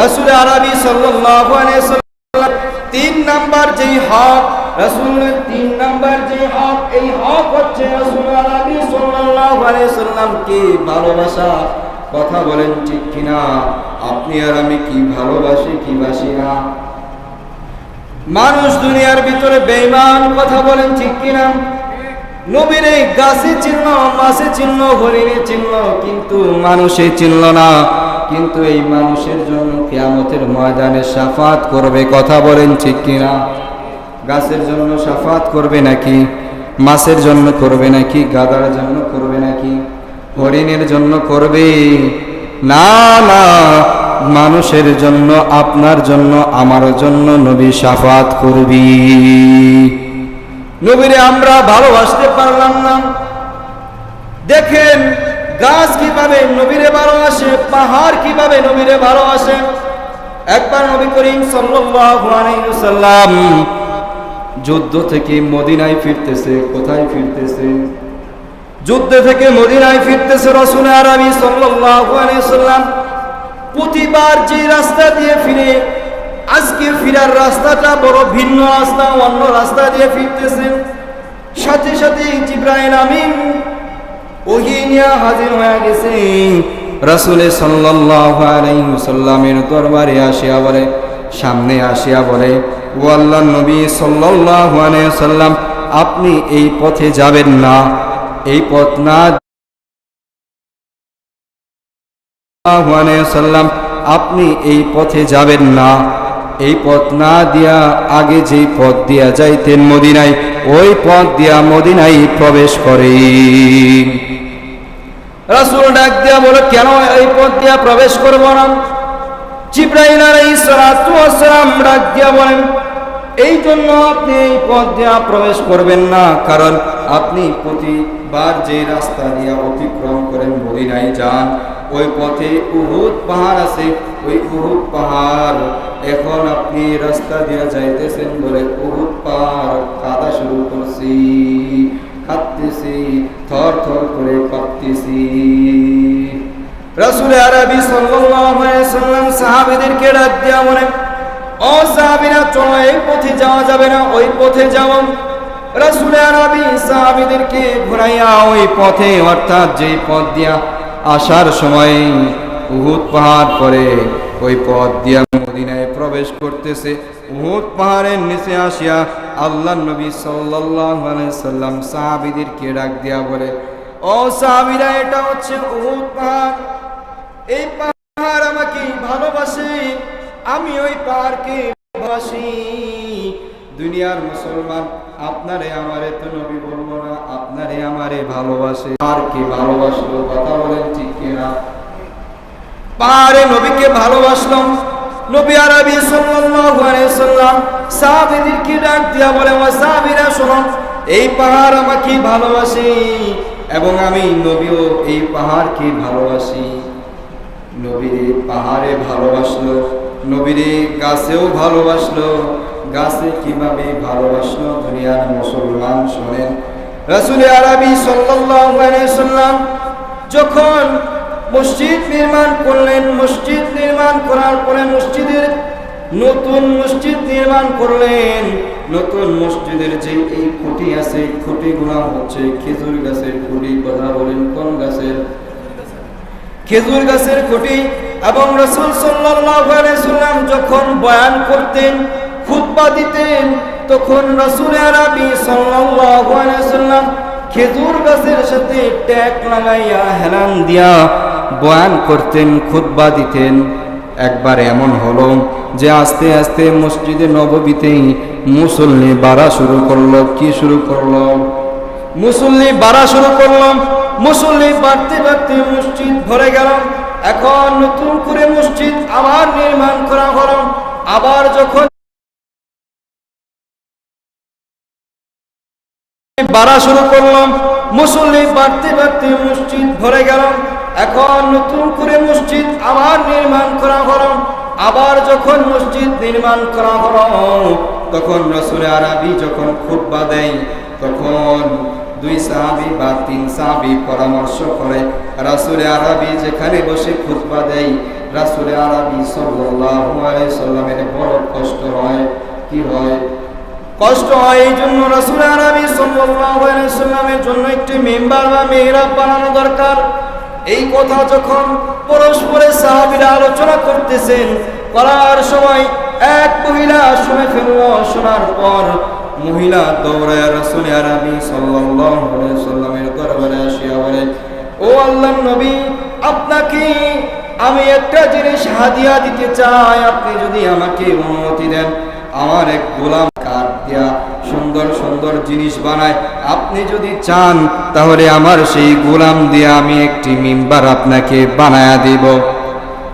রাসূল আরবি সাল্লাম তিন নাম্বার যেই হক রাসূলের তিন নাম্বার যে হক, এই হক হচ্ছে রাসূল আরবি সাল্লাল্লাহু আলাইহি ভালোবাসা? কথা বলেন ঠিক কিনা? আপনি আর আমি কি ভালোবাসি, কি বাসি না? মানুষ দুনিয়ার ভিতরে বেঈমান, কথা বলেন ঠিক কিনা? নবীর এই গাছে চিহ্ন মাসে চিহ্ন, হরিণে চিহ্ন, কিন্তু মানুষে চিনল না। কিন্তু এই মানুষের জন্য কেয়ামতের ময়দানে সাফাত করবে, কথা বলেন ঠিক কিনা? গাছের জন্য সাফাত করবে নাকি? মাছের জন্য করবে নাকি? গাদার জন্য করবে নাকি? হরিণের জন্য করবে? না না, মানুষের জন্য, আপনার জন্য, আমার জন্য নবী সাফাত করবি। নবীরে আমরা ভালোবাসতে পারলাম না। দেখেন গাছ কীভাবে নবীরে বারো আসে, পাহাড় কীভাবে নবীরে বারো আসে? একবার নবী করিম সাল্লাম যুদ্ধ থেকে মদিনায় ফিরতেছে, কোথায় ফিরতেছে? যুদ্ধ থেকে মদিনায় ফিরতেছে আরবি সাল্লাল্লাহু আলাইহি সাল্লাম প্রতিবার যে রাস্তা দিয়ে ফিরে, আজকে ফিরার রাস্তাটা বড় ভিন্ন রাস্তা, অন্য রাস্তা দিয়ে ফিরতেছে। সাথে সাথে জিব্রাইল আমিন ওহি নিয়ে হাজির হয়ে গেছে। রাসূলে আলাইহি দরবারে আসিয়া বলে, সামনে আসিয়া বলে, ও নবী আলাইহি সাল্লাম আপনি এই পথে যাবেন না। এই পথ না সাল্লাম আপনি এই পথে যাবেন না। এই পথ না দিয়া আগে যেই পথ দিয়া যাইতেন মদিনায় ওই পথ দিয়া মদিনায় প্রবেশ করে। রাসূল ডাক দিয়া বলে, কেন এই পথ দিয়া প্রবেশ করব না? জিব্রাইল আলাইহিস সালাতু ওয়াস সালাম ডাক দিয়া বলেন, এই জন্য আপনি এই পথ দিয়া প্রবেশ করবেন না, কারণ আপনি প্রতিবার যে রাস্তা দিয়া অতিক্রম করেন মদিনায় যান, ওই পথে উহুদ পাহাড় আছে, ওই উহুদ পাহাড় এখন আপনি রাস্তা দিয়া যাইতেছেন বলে উহুদ পাহাড় কাদা শুরু করছি, কাঁদতেছি, থর থর করে কাঁপতেছি রাসূল আরবি সাল্লাম সাহাবীদেরকে ডাক দিয়া বলেন, ও সাহাবীরা, চলো এই পথে যাওয়া যাবে না, ওই পথে যাও। রাসূল আরবি সাহাবীদেরকে ঘুরাইয়া ওই পথে, অর্থাৎ যেই পথ দিয়া আসার সময় উহুদ পাহাড় পরে ওই পথ দিয়া মদিনায় প্রবেশ করতেছে। উহুদ পাহাড়ের নিচে আসিয়া আল্লাহ নবী সাল্লাম সাহাবীদেরকে ডাক দিয়া বলে, ও সাহাবীরা, এটা হচ্ছে উহুদ পাহাড়। এই পাহাড় আমাকে ভালোবাসে, আমি ওই পাহাড়কে ভালোবাসি। দুনিয়ার মুসলমান, আপনারে আমারে তো নবী বলব না, আপনারে আমারে ভালোবাসে। আর কি ভালোবাসলো, কথা বলেন ঠিক কিনা? পাহাড়ে নবীকে ভালোবাসলাম। নবী আরবি সাল্লাল্লাহু আলাইহি সাল্লাম সাহাবীদেরকে ডাক দিয়া বলে, ও সাহাবীরা, শোনো, এই পাহাড় আমাকে ভালোবাসে এবং আমি নবীও এই পাহাড়কে ভালোবাসি। নবীরে পাহাড়ে ভালোবাসলো, নবীরে গাছেও ভালোবাসলো, গাছে কীভাবে ভালোবাসলো দুনিয়ার মুসলমান শোনেন। রাসূল আরবি সাল্লাল্লাহু আলাইহি সাল্লাম যখন মসজিদ নির্মাণ করলেন, মসজিদ নির্মাণ করার পরে মসজিদের নতুন মসজিদ নির্মাণ করলেন। নতুন মসজিদের যে এই খুঁটি আছে খুঁটি খুঁটিগুলো হচ্ছে খেজুর গাছের খুঁটি কথা বলেন, কোন গাছের? খেজুর গাছের খুঁটি। এবং রসুল সাল্লাম যখন বয়ান করতেন, খুতবা দিতেন, তখন রসুল আরবি সাল্লাম খেজুর গাছের সাথে ট্যাক লাগাইয়া হেলান দিয়া বয়ান করতেন, খুতবা দিতেন। একবার এমন হলো যে আস্তে আস্তে মসজিদে নববীতেই মুসল্লি বাড়া শুরু করল। কি শুরু করল? মুসল্লি বাড়া শুরু করলাম মুসল্লি বাড়তে বাড়তে মসজিদ ভরে গেল। এখন নতুন করে মসজিদ আবার নির্মাণ করা হলো। আবার যখন বাড়া শুরু করলাম মুসল্লি বাড়তে বাড়তে মসজিদ ভরে গেল। এখন নতুন করে মসজিদ আবার নির্মাণ করা হলো। আবার যখন মসজিদ নির্মাণ করা হলো, তখন রসুল আরবি যখন খুতবা দেয়, তখন দুই সাহাবি বা তিন সাহাবি পরামর্শ করে। রাসুলে আরবি যেখানে বসে খুতবা দেয় রাসুলে আরবি সাল্লামের বড় কষ্ট হয়। কি হয়? কষ্ট হয় এই জন্য রাসুল আরবি সাল্লামের জন্য একটি মেম্বার বা মেহরাব বানানো দরকার। এই কথা যখন পরস্পরে সাহাবীরা আলোচনা করতেছেন, করার সময় এক মহিলা শুনে ফেলল, শোনার পর মহিলা দৌড়ায় রাসুল আরবি সাল্লামের দরবারে আসিয়া বলে, ও আল্লাহর নবী, আপনাকে আমি একটা জিনিস হাদিয়া দিতে চাই, আপনি যদি আমাকে অনুমতি দেন, আমার এক গোলাম কাঠ দিয়া সুন্দর সুন্দর জিনিস বানায়। আপনি যদি চান, তাহলে আমার সেই গোলাম দিয়ে আমি একটি মিম্বার আপনাকে বানায়া দিব।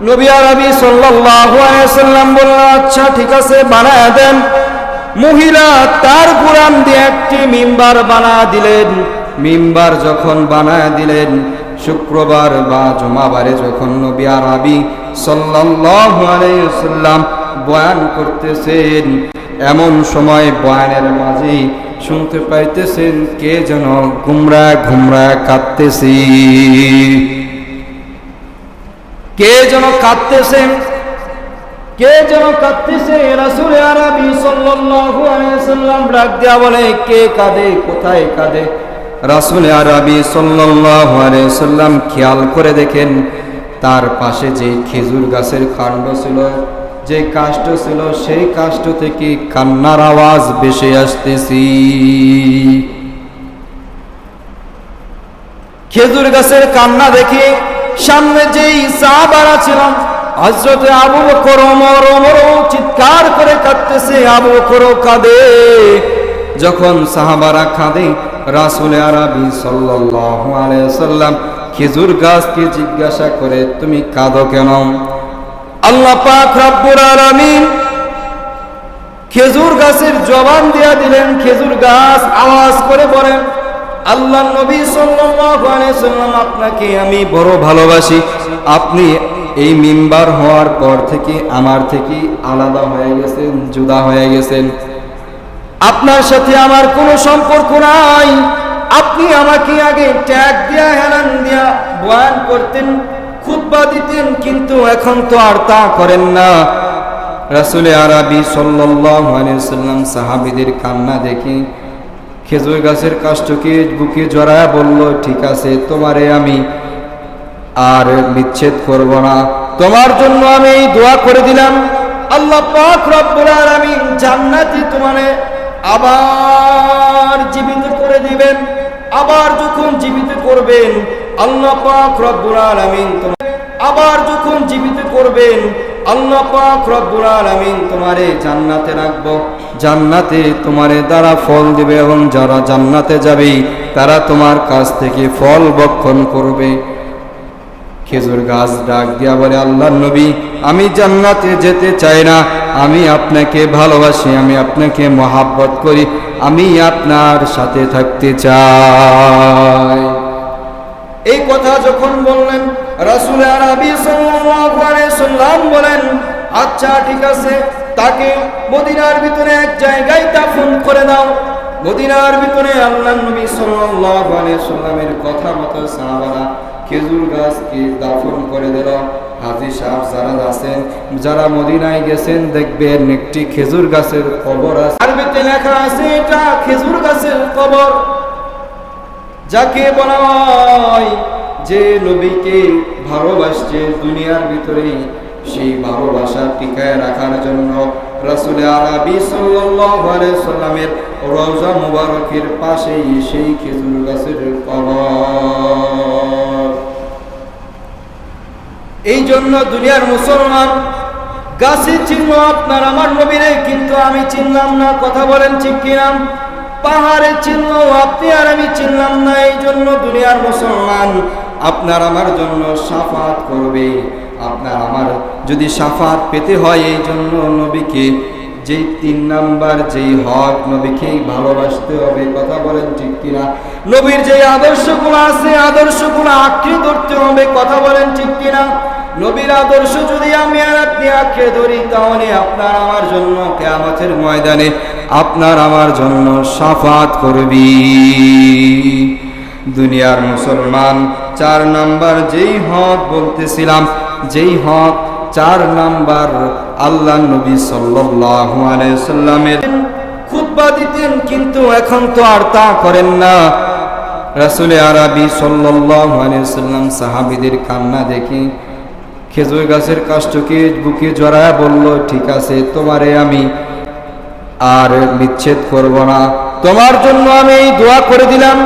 নবী আরবি সাল্লাম বলল আচ্ছা ঠিক আছে, বানায়া দেন। মহিলা তার গোলাম দিয়ে একটি মিম্বার বানা দিলেন। মিম্বার যখন বানায়া দিলেন, শুক্রবার বা জমাবারে যখন নবী আরবি সাল্লাল্লাহু আলাইহি সাল্লাম বয়ান করতেছেন। এমন সময় বয়ানের মাঝে শুনতে পাইতেছেন কে যেন গুমরা ঘুমরা কাঁদতেছি। কে যেন কাঁদতেছেন কে যেন কাঁদতেছে? রাসূল আরবি সাল্লাল্লাহু আলাইহি সাল্লাম বলে, কে কাঁদে? কোথায় কাঁদে? রাসূল আরবি সাল্লাল্লাহু আলাইহি সাল্লাম খেয়াল করে দেখেন, তার পাশে যে খেজুর গাছের কাণ্ড ছিল যে কাষ্ট ছিল, সেই কাষ্ট থেকে কান্নার আওয়াজ ভেসে আসতেছি। খেজুর গাছের কান্না দেখে সামনে যেই সাহাবারা ছিলাম হজরতে আবু বকর, ওমর, ওমরও চিৎকার করে কাঁদতেছে, আবু বকর কাঁদে। যখন সাহাবারা কাঁদে, রাসূল আরবি সাল্লাল্লাহু আলাইহি সাল্লাম খেজুর গাছকে জিজ্ঞাসা করে, তুমি কাঁদো কেন? আল্লাহ পাক রব্বুল আলামিন খেজুর গাছের জবান দিয়া দিলেন, খেজুর গাছ আওয়াজ করে বলেন আল্লাহ নবী সাল্লাম, আপনাকে আমি বড় ভালোবাসি। আপনি এই মিম্বার হওয়ার পর থেকে আমার থেকে আলাদা হয়ে গেছেন, জুদা হয়ে গেছেন। আপনার সাথে আমার কোনো সম্পর্ক নাই। আপনি আমাকে আগে ট্যাগ দিয়া, হেলান দিয়া বয়ান করতেন। খুতবা দিতেন, কিন্তু এখন তো আর তা করেন না। রাসুলে আরবি সাল্লাম সাহাবীদের কান্না দেখে খেজুর গাছের কাষ্টকে বুকে জড়ায় বলল, ঠিক আছে, তোমারে আমি আর বিচ্ছেদ করব না। তোমার জন্য আমি এই দোয়া করে দিলাম। আল্লাহ পাক রব্বুল তোমারে আবার জীবিত করে দিবেন। আবার যখন জীবিত করবেন আল্লাহ পাক রব্বুল আলামিন আবার যখন জীবিত করবেন, আল্লাহ পাক রব্বুল আলামিন তোমারে জান্নাতে জান্নাতে তোমারে দ্বারা ফল দিবে এবং যারা জান্নাতে যাবে, তারা তোমার কাছ থেকে ফল বক্ষণ করবে। খেজুর গাছ ডাক দিয়া বলে আল্লাহ নবী, আমি জান্নাতে যেতে চাই না। আমি আপনাকে ভালোবাসি, আমি আপনাকে মহাব্বত করি। আমি আপনার সাথে থাকতে চাই। এই কথা যখন বললেন, রাসুল আরবি সাল্লাম বলেন আচ্ছা ঠিক আছে, তাকে মদিনার ভিতরে এক জায়গায় দাফন করে দাও। মদিনার ভিতরে আল্লাহ নবী সাল্লামের কথা মতো সাহাবারা খেজুর গাছকে দাফন করে দিল। হাজি সাহেব যারা আছেন, যারা মদিনায় গেছেন, দেখবেন একটি খেজুর গাছের কবর আছে। আরবিতে লেখা আছে, এটা খেজুর গাছের কবর। যাকে বলা হয় যে নবীকে ভালোবাসছে দুনিয়ার ভিতরে সেই ভালোবাসা টিকায় রাখার জন্য রাসূল আরবি সাল্লামের রওজা মুবারকের পাশেই সেই খেজুর গাছের কবর। এই জন্য দুনিয়ার মুসলমান, গাছে চিনল আপনার, আমার নবীরে কিন্তু আমি চিনলাম না, কথা বলেন ঠিক পাহাড়ে চিনল আপনি আর আমি চিনলাম না, এই জন্য দুনিয়ার মুসলমান আপনার আমার জন্য সাফাত করবে। আপনার আমার যদি সাফাত পেতে হয়, এই জন্য নবীকে যেই তিন নাম্বার, যেই হক নবীকেই ভালোবাসতে হবে, কথা বলেন ঠিক কিনা? নবীর যে আদর্শগুলো আছে, আদর্শগুলো আঁকড়ে ধরতে হবে, কথা বলেন ঠিক কিনা? নবীর আদর্শ যদি আমি আর আপনি আঁকড়ে ধরি, তাহলে আপনার আমার জন্য কেয়ামতের ময়দানে আপনার আমার জন্য সাফাত করবি। দুনিয়ার মুসলমান, চার নাম্বার যেই হক বলতেছিলাম, যেই হক চার নাম্বার আল্লাহ নবী সাল্লাল্লাহু আলাইহি সাল্লামের খুতবা দিতেন, কিন্তু এখন তো আর তা করেন না। রাসূলে আরবি সাল্লাল্লাহু আলাইহি সাল্লাম সাহাবীদের কান্না দেখি খেজুর গাছের কাষ্ঠকে বুকে জড়ায় বলল, ঠিক আছে, তোমারে আমি আর বিচ্ছেদ করব না। তোমার জন্য আমি এই দোয়া করে দিলাম।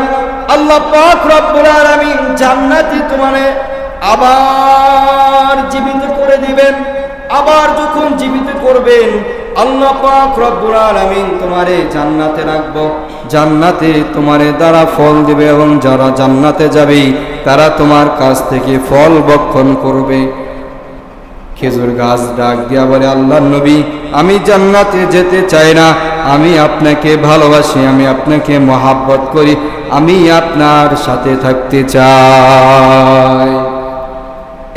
আল্লাহ পাক রব্বুল আলামিন জান্নাতে তোমারে আবার জীবিত করে দিবেন। আবার যখন জীবিত করবেন, আল্লাহ পাক রব্বুল আলামিন তোমারে জান্নাতে রাখব। জান্নাতে তোমারে দ্বারা ফল দিবে এবং যারা জান্নাতে যাবে, তারা তোমার কাছ থেকে ফল বক্ষণ করবে। খেজুর গাছ ডাক দিয়া বলে আল্লাহ নবী, আমি জান্নাতে যেতে চাই না। আমি আপনাকে ভালোবাসি, আমি আপনাকে মহাব্বত করি, আমি আপনার সাথে থাকতে চাই।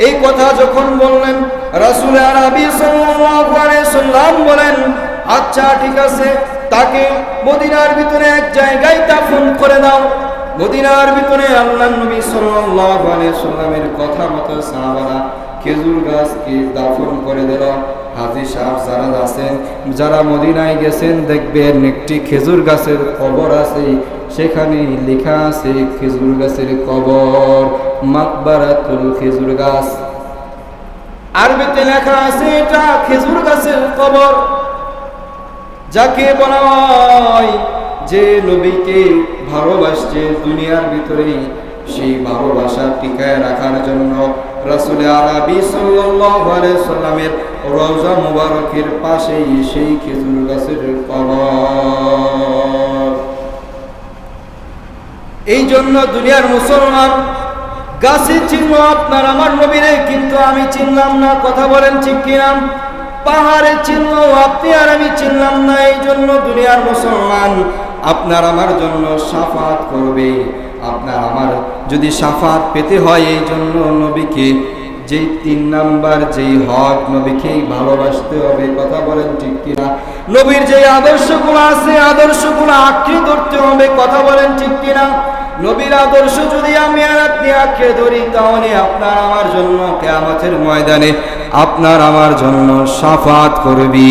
এই কথা যখন বললেন, রাসূল আরবি সাল্লাম বলেন আচ্ছা ঠিক আছে, তাকে মদিনার ভিতরে এক জায়গায় দাফন করে দাও। মদিনার ভিতরে আল্লাহ নবী সাল্লাল্লাহু আলাইহি সাল্লামের কথা মতো সাহাবারা খেজুর গাছকে দাফন করে দিল? হাজি সাহেব যারা আছেন, যারা মদিনায় গেছেন, দেখবেন একটি খেজুর গাছের কবর আছে। সেখানে লেখা আছে খেজুর গাছের কবর, মাকবারাতুল খেজুর গাছ। আরবিতে লেখা আছে এটা খেজুর গাছের কবর। যাকে বলা হয় যে নবীকে ভালোবাসছে দুনিয়ার ভিতরে সেই ভালোবাসা টিকায় রাখার জন্য রাসূল আরবি সাল্লামের রওজা মুবারকের পাশেই সেই খেজুর গাছের এই জন্য দুনিয়ার মুসলমান, গাছে চিহ্ন আপনার আমার নবীরে, কিন্তু আমি চিনলাম না, কথা বলেন ঠিক কিনা? পাহাড়ে চিহ্ন আপনি আর আমি চিনলাম না, এই জন্য দুনিয়ার মুসলমান আপনার আমার জন্য সাফাত করবে। আপনার আমার যদি সাফাত পেতে হয় এই জন্য নবীকে, যেই তিন নাম্বার যেই হক নবীকেই ভালোবাসতে হবে, কথা বলেন ঠিক কিনা? নবীর যে আদর্শগুলো আছে, আদর্শগুলো আঁকড়ে ধরতে হবে, কথা বলেন ঠিক কিনা? নবীর আদর্শ যদি আমি আর আপনি আঁকড়ে ধরি, তাহলে আপনার আমার জন্য কেয়ামতের ময়দানে আপনার আমার জন্য সাফাত করবি।